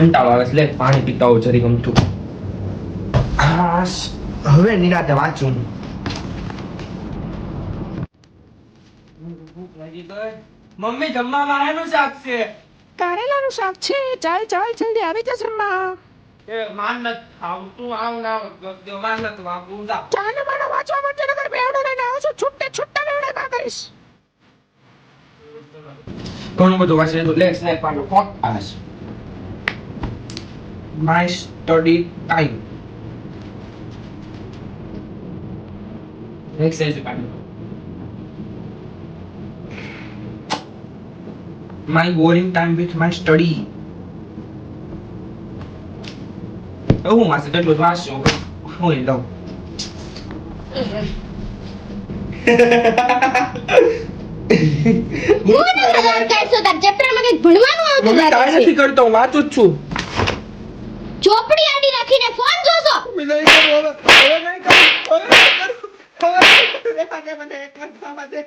કંટાળો આવે એટલે પાણી પીતા હોઉં જરી ગમતું હવે નિરાતે વાંચું. મમ્મી જમવા વાળાનું શાક છે? કારેલાનું શાક છે. ચાલ ચાલ જલ્દી આવી જા જમવા. એ માન આવતું આવ ના માન જા. ચાને વાંચવા માટે નગર બેવડો લઈને આવો છો. છૂટે છૂટા બેવડે કા કરીશ. ઘણું બધું વાંચે તો લે સ્નેપ પાડો કોણ આવે છે. હું વાંચે તેટલું જ વાંચશું હું એ લઉં કોને સલાહ કરશો તાર ચેપ્ટરમાં કંઈક ભણવાનું આવતું મમ્મી લાગે કાંઈ છે? નથી કરતો હું વાંચું જ છું. ચોપડી આડી રાખીને ફોન જોશો. મે નહીં કરું, હવે હવે નહીં કરું, હવે નહીં કરું. હવે. મને એક વાર થવા દે